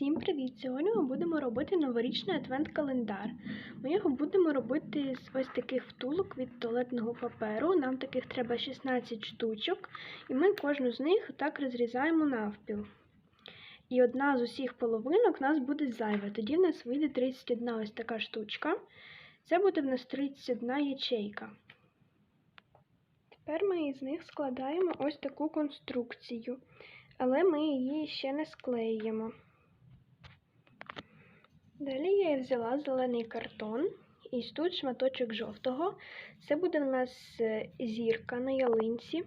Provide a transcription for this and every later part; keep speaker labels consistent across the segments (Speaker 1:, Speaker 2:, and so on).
Speaker 1: Всім привіт! Сьогодні ми будемо робити новорічний адвент-календар. Ми його будемо робити з ось таких втулок від туалетного паперу. Нам таких треба 16 штучок, і ми кожну з них так розрізаємо навпіл. І одна з усіх половинок у нас буде зайва. Тоді в нас вийде 31 ось така штучка. Це буде в нас 31 ячейка. Тепер ми із них складаємо ось таку конструкцію, але ми її ще не склеїмо. Далі я взяла зелений картон і тут шматочок жовтого. Це буде у нас е, зірка на ялинці.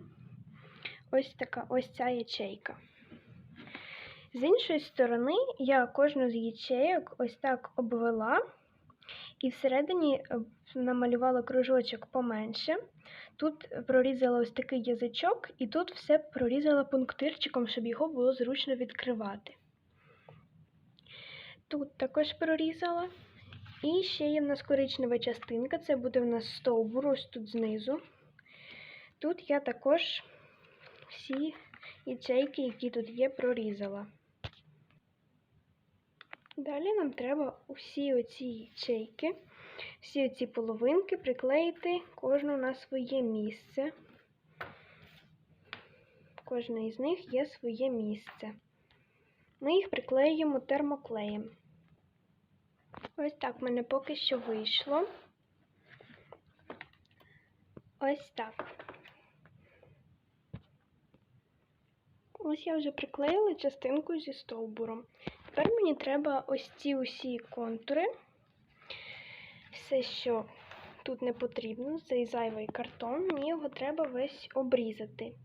Speaker 1: Ось така ось ця ячейка. З іншої сторони я кожну з ячейок ось так обвела і всередині е, намалювала кружочок поменше. Тут прорізала ось такий язичок, і тут все прорізала пунктирчиком, щоб його було зручно відкривати. Тут також прорізала. І ще є в нас коричнева частинка, це буде в нас стовбур, ось тут знизу. Тут я також всі ячейки, які тут є, прорізала. Далі нам треба усі оці ячейки, всі оці половинки приклеїти кожну на своє місце. Кожна із них є своє місце. Ми їх приклеїмо термоклеєм. Ось так в мене поки що вийшло. Ось так. Ось я вже приклеїла частинку зі стовбуром. Тепер мені треба ось ці усі контури. Все, що тут не потрібно, цей зайвий картон, мені його треба весь обрізати.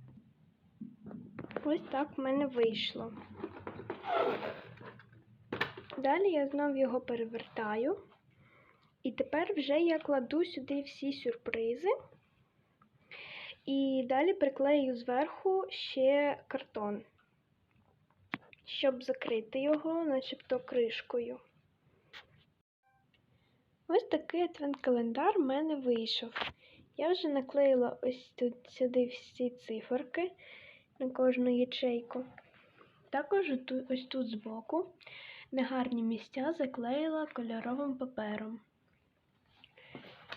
Speaker 1: Ось так в мене вийшло. Далі я знов його перевертаю. І тепер вже я кладу сюди всі сюрпризи. І далі приклею зверху ще картон, щоб закрити його, начебто кришкою. Ось такий адвент-календар в мене вийшов. Я вже наклеїла ось тут сюди всі циферки на кожну ячейку. Також ось тут збоку негарні місця заклеїла кольоровим папером.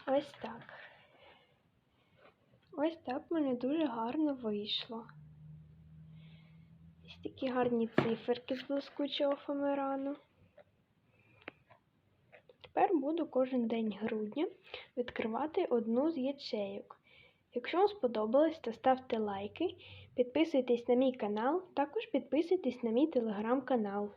Speaker 1: Ось так. Ось так мене дуже гарно вийшло. Ось такі гарні циферки з блискучого фоамірану. Тепер буду кожен день грудня відкривати одну з ячейок. Якщо вам сподобалось, то ставте лайки, підписуйтесь на мій канал, також підписуйтесь на мій телеграм-канал.